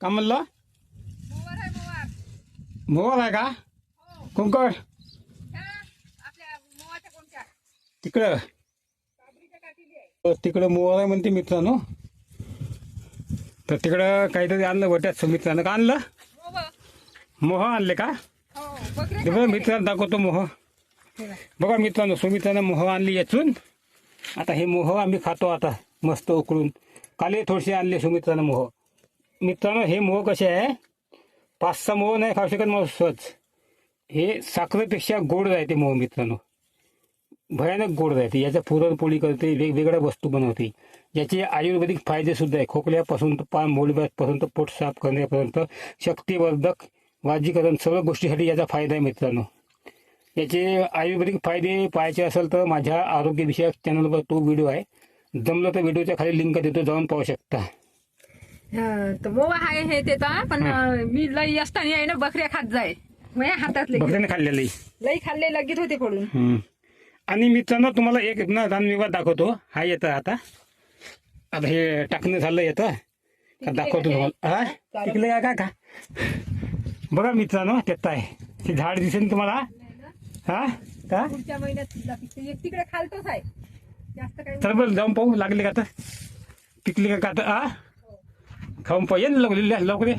का म्हणलं? मोवर आहे मोवर. मोहर आहे का? हो. कुंकड तिकडं. अ, तिकडं मोहर आहे म्हणते मित्रांनो. तर तिकडं काहीतरी आणलं बट्यात मित्रानं. का आणलं? मोह आणले का? हो बघा मित्रांनो दाखवतो मोह. बघा. मित्रांनो सुमित्रानं मोह आणली याचून आता हे मोह आम्ही खातो आता मस्त उकळून. काले थोडेसे आणले सुमित्रानं मोह. मित्रांनो हे मोह कसे आहे? पाच सहा मोह नाही खाऊ शकत मग स्वच्छ. हे साखरेपेक्षा गोड राहते मोह मित्रांनो. भयानक गोड राहते याच्या पुरणपोळी करते वेगवेगळ्या वस्तू बनवते. याचे आयुर्वेदिक फायदे सुद्धा आहे. खोकल्यापासून तर पान मोलब्यापासून तर पोट साफ करण्यापर्यंत शक्तिवर्धक वाजीकरण सर्व गोष्टीसाठी याचा फायदा आहे मित्रांनो. याचे आयुर्वेदिक फायदे पाहायचे असेल तर माझ्या आरोग्यविषयक चॅनलवर तो व्हिडिओ आहे. जमलं तर व्हिडिओच्या खाली लिंक देतो जाऊन पाहू शकता. मोवा आहे हे ते तर पण मी लई असताना आहे ना बकऱ्या खात जाय. माझ्या हातात लई. बकऱ्याने खाल्लेलं. आहे. लई खाल्ले लगेच होते पडून हम्म. आणि मित्रांनो तुम्हाला एक ना रानविवाद दाखवतो. हा येतं आता. आता हे टाकणं झालं येतं. का दाखवतो तुम्हाला. हा? तिकडे का का? बघा मित्रांनो त्यात आहे. हे झाड दिसेल तुम्हाला? हा? का? पुढच्या महिन्यात सुद्धा पिकते. एक तिकडे खालतोच आहे. जास्त काही चल बरं जाऊन पाहू. लागले का तर पिकली का का तर आ खाऊन पाहिजे ये ना लवकर लवकर ये.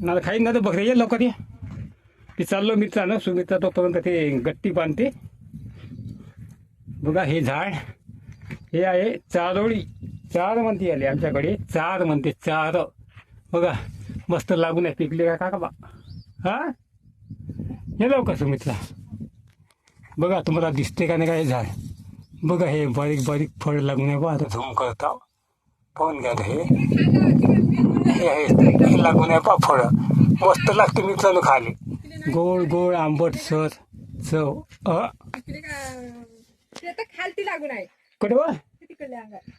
ना खाईन ना तर बकरे. ये लवकर ये. ते चाललो मित्रानं सुमित्रा तोपर्यंत ते गट्टी बांधते. बघा हे झाड. हे आहे चारोळी. चार म्हणते आले आमच्याकडे. चार म्हणते चार. बघा मस्त लागून आहे. पिकले का काका बा? हा? हे लवकर सुमित्रा बघा तुम्हाला दिसते का नाही का हे झाड? बघा हे बारीक बारीक फळ लागून आहे बा. आता झोम करता पाहून घ्या हे. हे आहे, हे लागून आहे फळ मस्त लागते मित्रांनो खाली गोड गोड आंबट सर चव. अ तिकडे का? ते तर खालती लागून आहे. कुठे बा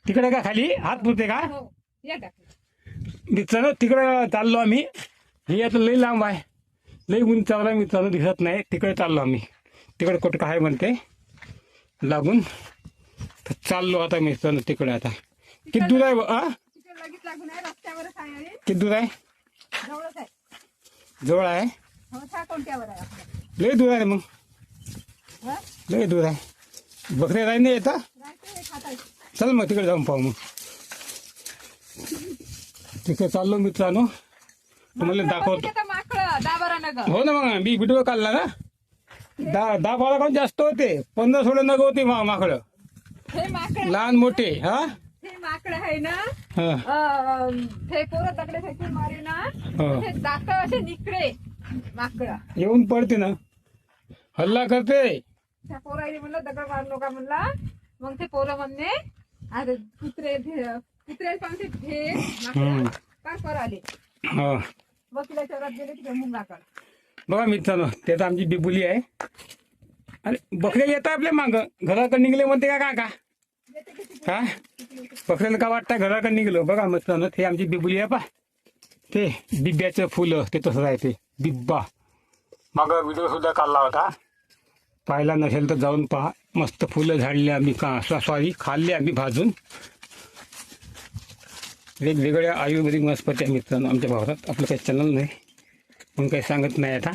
तिकडे का खाली? हात पुरते का? हो मित्रांनो तिकडे चाललो आम्ही. हे आता लई लांब आहे. लई उंचावला मित्रांनो दिसत नाही. तिकडे चाललो आम्ही. तिकडे कुठं काय म्हणते. लागून. तर चाललो आता मित्रांनो तिकडे आता. किती दूर आहे बा? आ? तिकडे लगेच लागून आहे रस्त्यावरच आहे आणि किती दूर आहे जवळच आहे. जवळ आहे? हो था कोणत्यावर आहे आपलं? लई दूर आहे मग. हा? लई दूर आहे. बकरे राही नाही येतं हे? खातायचं. चल मग तिकडे जाऊन पाहू मग. तिकडे चाललो मित्रांनो. तुम्हाला दाखवतो. बघितलं तर माकडं? दाबरा नगर हो ना मग मी व्हिडिओ काढला ना. दहा दहा बारा काऊन जास्त होते. पंधरा सोळा नग होते मा माकडं. हे माकड. लहान मोठे हा हे? आहे ना? पोरं दगडे फेकून मारे ना? हो. दात असे निकडे. माकड. येऊन पडते ना. हल्ला करते. त्या पोराने म्हणलं दगड मारू नका म्हणला. मग ते पोरं म्हणणे आता कुत्रे कुत्रे पण ते भे काय कर आले? हा. वकिला चौरात गेले तिकडे मुंगाकड बघा मित्रांनो ते तर आमची बिबुली आहे. अरे बकऱ्या येतात आपल्या माग. घराकडे निघले म्हणते का काका? हा बकऱ्याला का वाटतं? घराकडे निघलो. बघा मित्रांनो ते आमची बिबुली आहे पा. ते बिब्याचं फुलं ते तसं आहे ते. बिब्बा. मग व्हिडिओ सुद्धा काढला होता. पाहिला नसेल तर जाऊन पहा. मस्त फुलं झाडले आम्ही का? सॉरी खाल्ले आम्ही भाजून. वेगवेगळ्या आयुर्वेदिक वनस्पती आहे मित्रांनो आमच्या भागात आपलं काही चॅनल नाही. पण काही सांगत नाही आता.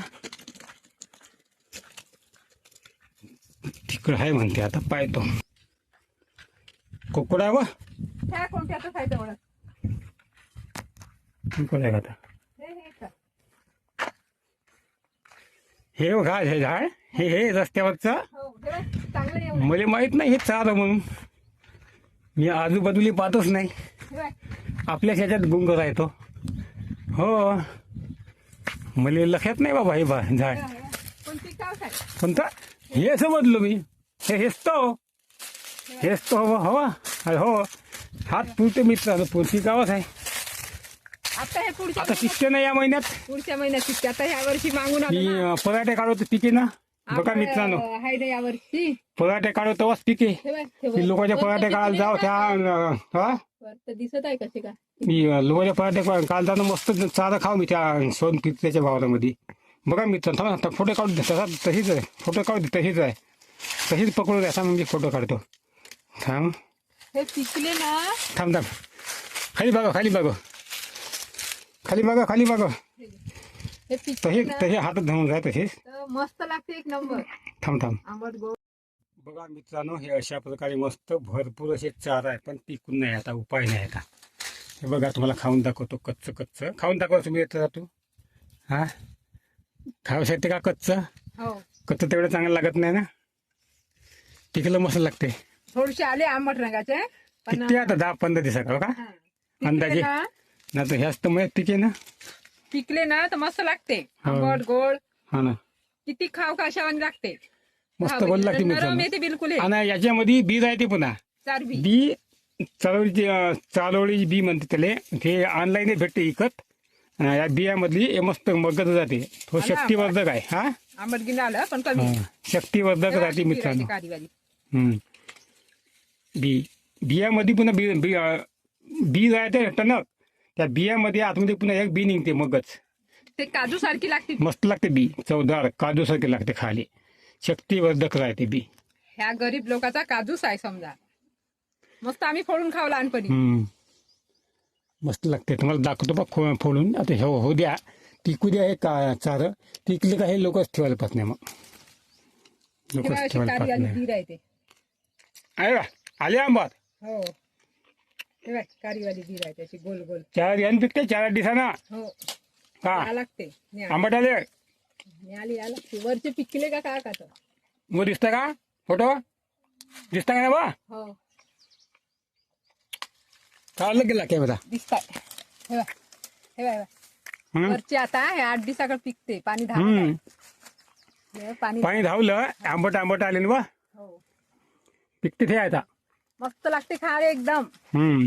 तिकडं आहे म्हणते आता. पाहतो. कुकडा व ह्या कोणत्याच आहे जवळ. कुकडा आहे का आता? हे हे का? हे बघा हे झाड हे हे रस्त्यावरचं. हो हे बघ, चांगलं येऊन मला माहीत नाही हे चार म्हणून. मी आजूबाजूला पाहतच नाही. हे बघ, आपल्या ह्याच्यात गुंग राहतो. हो. मला लक्षात नाही बाबा हे बा झाड. हे बघ. आहे कोणता? हे समजलो मी. हे हेच तो. हेच तो हवा हवा. अरे हो. हात पुरते मित्रांनो पुरती गावच आहे. आता हे पुढच्या आता पिकते ना या महिन्यात? पुढच्या महिन्यात पिकते आता ह्या वर्षी मागून मी आलो ना. अं, पराठे काढवतो पिके ना. बघा मित्रांनो. अं, ना या वर्षी. पराठे काढव तेव्हाच पिके हे बघ, हे बघ. मी लोकांच्या पराठे काढायला जाव त्या? अं, हा? दिसत आहे कसे का? मी अं, लोकांच्या पराठे काढ- काल जाणं मस्त चारा खाऊ मी त्या सोन पित्याच्या भावामध्ये. बघा मित्रांनो थांबा, आता फोटो काढू दे. तसा तशीच आहे. फोटो काढू दे. तशीच आहे. तशीच पकडू द्या. मी फोटो काढतो. थांब हे पिकले ना थांब थांब खाली बघा खाली बघा खाली बघा खाली बघा हे तसे पिकले तसे हातात धरून जा तसेच मस्त लागते एक नंबर थांब थांब आंबट गोड बघा मित्रांनो हे अशा प्रकारे मस्त भरपूर असे चार आहे पण पिकून नाही आता उपाय नाही आता हे बघा तुम्हाला खाऊन दाखवतो कच्चं कच्चं खाऊन दाखवा तुम्ही येतं तू हा खाऊ शकते का कच्चं हो कच्चं तेवढं चांगलं लागत नाही ना पिकलं मस्त लागते थोडेसे आले आंबट रंगाचे पण पिकते आता दहा पंधरा दिवसा का हा. पिकले अंदाजे? ना. ना तर ह्याच तर मग पिके ना. पिकले ना तर मस्त लागते. हो. आंबट गोड. हा ना. किती खाव का अशा लागते. मस्त गोड लागते नरम मित्रांनो येते बिलकुल. हे. आणि याच्यामध्ये बी राहते पुन्हा. चार बी बी चालवळीची अं, चालवळीची बी म्हणते त्याले. ते ऑनलाईन भेटते विकत अं, या बियामधली हे मस्त मगत जाते. तो हा शक्तिवर्धक आहे हा. आंबट गिन आलं पण कमी. हा. शक्तिवर्धक राहते मित्रांनो. हम्म. बी बियामध्ये पुन्हा बी बी बी राहते टणक त्या बियामध्ये आतमध्ये पुन्हा एक बी निघते मगच. ते काजू सारखी लागते मस्त लागते बी. चवदार काजूसारखे लागते खाली. शक्तिवर्धक राहते बी. ह्या गरीब लोकांचा काजूच आहे समजा. मस्त आम्ही फोडून खाऊ लहानपणी. हम्म. मस्त लागते. तुम्हाला दाखवतो बा खो फोडून. आता हो हो द्या. टिकू द्या हे का चार. टिकले का हे लोकच ठेवायला पाहत नाही मग. तेव्हा लोकच अशी ठेवायला पाहत नाही. बी राहते आहे का आले आंबात हो. तेव्हा कारीवाली बी राहते अशी गोल गोल. चार यान पिकते चार आठ दिवसाना हो. का? या लागते आंबट आले? न्याली या लागते. वरचे पिकले का काय का तो मग दिसतं का? फोटो? दिसता का नाही बा? हो. काढलं गेला काय बघा. दिसताय. हे बघ. हे बघ, हे बघ. हम्म. वरचे आता हे आठ दिवसाकडे पिकते पाणी धावत. हे पाणी पाणी धावलं आंबट आंबट आले ना बा? हो. पिकते ते आता. मस्त लागते खायला एकदम. हम्म.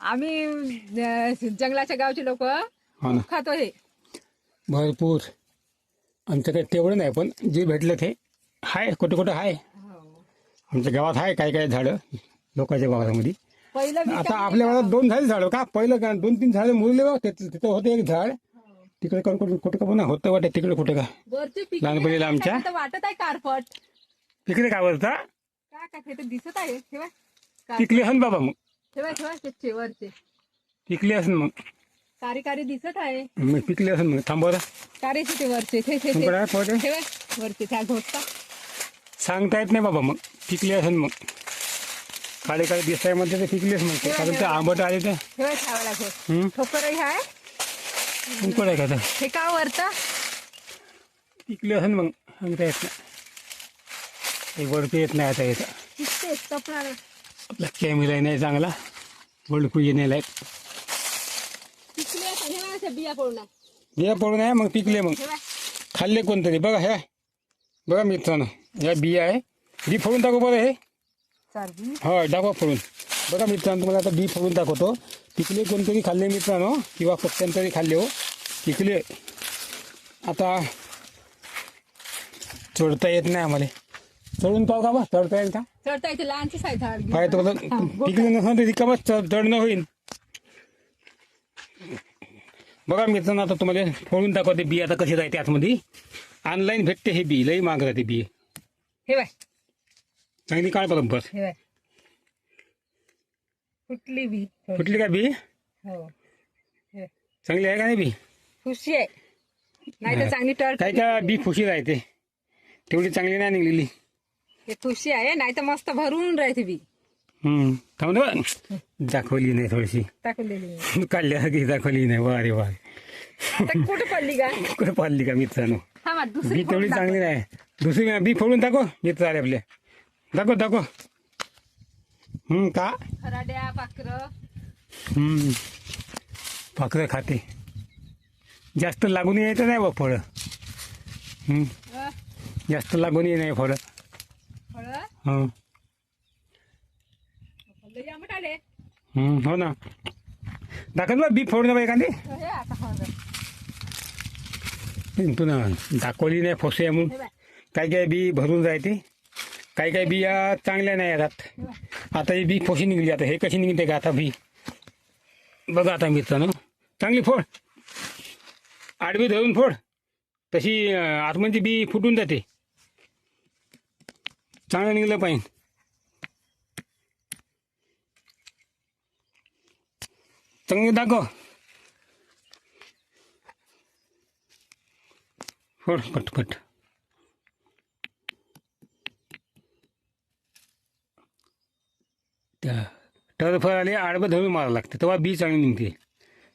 आम्ही अं, जंगलाच्या गावचे लोक हो ना. खातो हे. भरपूर. आमच्याकडे तेवढं नाही पण जे भेटलं ते हाय कुठं कुठं हाय. हो. आमच्या गावात आहे काय काय झाडं लोकांच्या गावामध्ये पहिलं आता काही आपल्या गावात दोन झाले झाडं का? पहिलं का? दोन तीन झाडं मुरले बा तिथं तिथं होतं एक झाड. तिकडे कोण कुठं कुठं का पण होतं वाटत तिकडे कुठं का? वरचे लहानपणीला आमच्या? तर वाटत आहे कारपट. तिकडे काय होतं काय काय ते तर दिसत आहे? ठेवा. कार- पिकले असन बाबा मग. ठेवा ठेवा ते वरचे. पिकले असन मग. कारी कारी दिसत आहे. मग पिकले असन मग. थांबव रे. कारेचे ते वरचे? ठेवा. वरचे त्या घोटता सांगता येत नाही बाबा मग. पिकले असन मग. काळे काळे दिसताय म्हणते ते पिकलेच मग. ते. कारण ते आंबट आले ते. ठेवा ठेवायला घोट हम्म? ठोकरही आहे आहे का हे का वरतं पिकले असन मग. सांगता येत नाही. ते वडकू येत नाही आता येतं दिसते कपडा आपला कॅमेरा नाही चांगला. वडकू येणे लायक. पिकले असं हे बघा अशा बिया पडून बिया पडून आहे मग पिकले मग. खाल्ले कोणतरी बघा ह्या बघा मित्रांनो ह्या बिया आहे. बी फोडून टाकू बरं हे. हो दाखवा फोडून. बघा मित्रांनो तुम्हाला आता बी फोडून दाखवतो. पिकले कोणतरी खाल्ले मित्रांनो किंवा पक्ष्यांतरी खाल्ले हो. पिकले. आता चढता येत नाही आम्हाला. चढून पाहू का बा? चढता येईल का? चढता येते लहानची साईज झाड. पाय तर पिकले नसलं तरी का बस चढणं होईल बघा मित्रांनो आता तुम्हाला फोडून दाखवते बी आता कशी राहते आतमध्ये. ऑनलाईन भेटते हे बी लई माग राहते बी. हे बाय. चांगली काळ बरोबर हे बाय. फुटली बी. हो कुठली का बी? हे. चांगली आहे का नाही बी? खुशी आहे. नाही तर चांगली टळ काय का बी. खुशी राहते. तेवढी चांगली नाही निघलेली. हे खुशी आहे नाही तर मस्त भरून राहते बी. हम्म. थांब ना. दाखवली नाही थोडीशी. मी. काढल्यासारखी दाखवली नाही. वा रे वा. आता कुठं पडली का कुठे पाहिली का मित्रांनो? हा मा दुसरी बी तेवढी फोडून चांगली नाही. दुसरी बी फोडून दाखव. मित्र आले आपले. दाखव दाखव. हम्म का. खराड्या पाखर. हम्म. पाखरं खाते. जास्त लागून यायचं नाही बा फळं. हम्म. जास्त लागून ये नाही फळ. हं. हो ना. दाखव बा बी फोडून बा एखादी. हे पुन्हा दाखवली नाही फोसे म्हणून. काही काही बी भरून राहते काही काही बिया चांगल्या नाही येतात आता ही बी फोशी निघली आता हे कशी निघते का आता बी? बघा आता मित्रांनो. चांगली फोड. आडवी धरून फोड. तशी अं, आतमध्ये बी फुटून जाते. चांगलं निघलं पाहिजे. चांगले दाखव. फोड पटपट त्या टरफर आले आडबं धरून मारा लागते. तेव्हा बी चांगली निघते.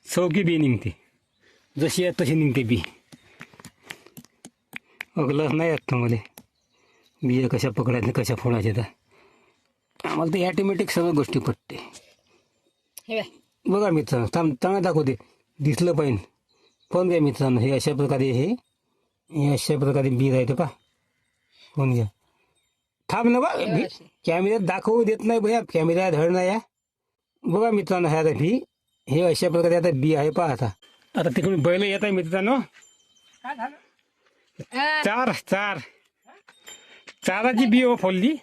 चौकी बी निघते. जशी आहेत तशी निघते बी. अगलच नाही आहेत मध्ये बिया कशा पकडायच्या कशा फोडायच्या तर आम्हाला ते ॲटोमॅटिक सगळं गोष्टी पटते. हे बघा. मित्रांनो थांब चांगलं दाखवते. दिसलं पाहिजे. फोन घ्या मित्रांनो हे अशा प्रकारे हे अशा प्रकारे बी राहते पा फोन घ्या. थांब ना बा कॅमेऱ्यात दाखवू देत नाही भैया कॅमेरा धड नाही या बघा मित्रांनो हे आता बी हे अशा प्रकारे आता बी आहे पहा आता. आता तिकडून बैल येत आहे मित्रांनो. चार चार. चाराची बी हो फोडली?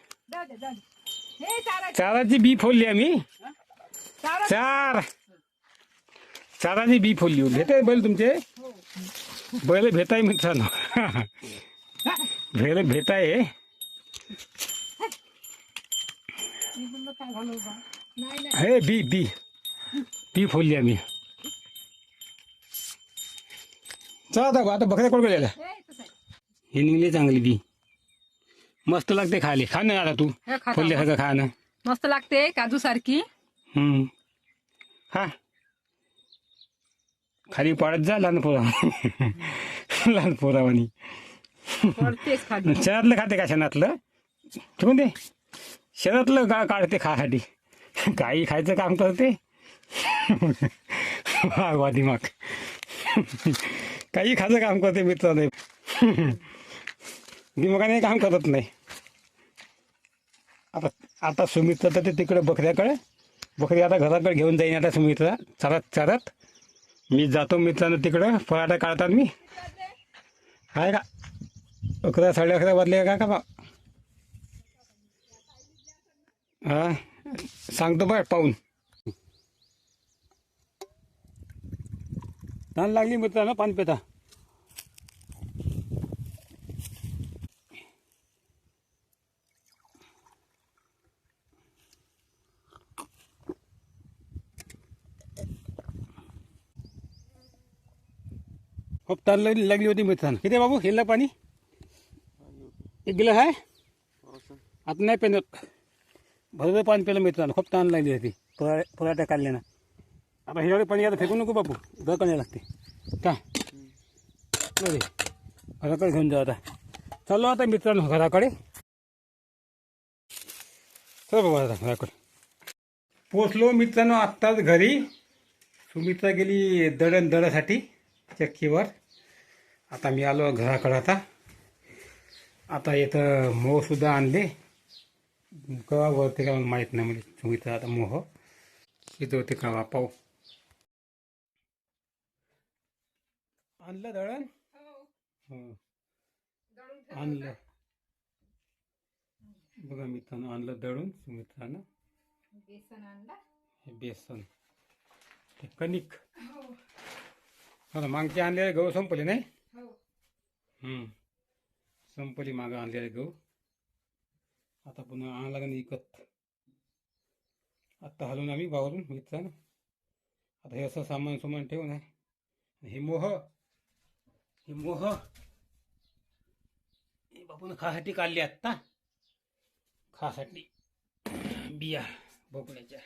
चाराची बी फोडली आम्ही. चार. चाराची बी फोडली हो भेटाय बैल तुमचे? बैल भेटाय मित्रांनो. बैल भेटाय. हे बी बी. बी फोडली आम्ही. चला आता आता बकऱ्या कोण गेलेला हे निघले हे निघली चांगली बी. मस्त लागते खाले खा ना आता तू. हे. फोडल्यासारखं खा ना मस्त लागते काजू सारखी हम्म. हा खाली पाडत जा लहान पोरा. लहान पोरावानी पडतेच खाली. शहरातलं खाते का शेणातलं ठेवून दे. शहरातलं का काढते खासाठी? काही खायचं काम करते. वा दिमाग काही खायचं काम करते मित्राने. दिमागाने काम करत नाही. आता आता सुमितचं तर ते तिकडे बकऱ्याकडे बकरी आता घराकडे घेऊन जाईन आता सुमित्रा चालत चालत मी जातो मित्रानं तिकडं फळाटा काढतात मी. आहे का? अकरा साडे अकरा वाजले का का बा? हा? सांगतो बघ पाहून. तहान लागली मित्रांनो पेता. तर लागली होती मित्रांनो. किती बाबू? हिला पाणी? एक गिलास आहे? आता नाही पेनत भरपूर पाणी पेलं मित्रांनो. खूप ताण लागली होती. पुरा पुराट्या काढल्यानं आता हिवाळी पाणी आता फेकू नको बापू दर लागते. का? बरे. घराकडे घेऊन जाऊ आता. चाललो आता मित्रांनो घराकडे. चल बाबा आता घराकडे. पोचलो मित्रांनो आत्ताच घरी. सुमित्रा गेली दळण दळासाठी चक्कीवर. आता मी आलो घराकडे आता. आता इथं मोह सुद्धा आणले. कवा वरते का मला माहीत नाही म्हणजे सुमित्रा आता मोह. इथं होते का पाहू. आणलं दळण? हो. आणलं. बघा मित्रानं आणलं दळून सुमित्रानं बेसन आणला. हे बेसन. ते कणिक. आता मागचे आणलेले गहू संपले नाही. हो हम्म. संपली मागं आणलेले गहू. आता पुन्हा आणा लागेल विकत आत्ता हलवून आम्ही वावरून मित्रानं आता हे असं सामान सुमान ठेवून आहे. हे मोह. हे मोह. हे बापून खासाठी काढली आत्ता. खासाठी. बिया बोकड्याच्या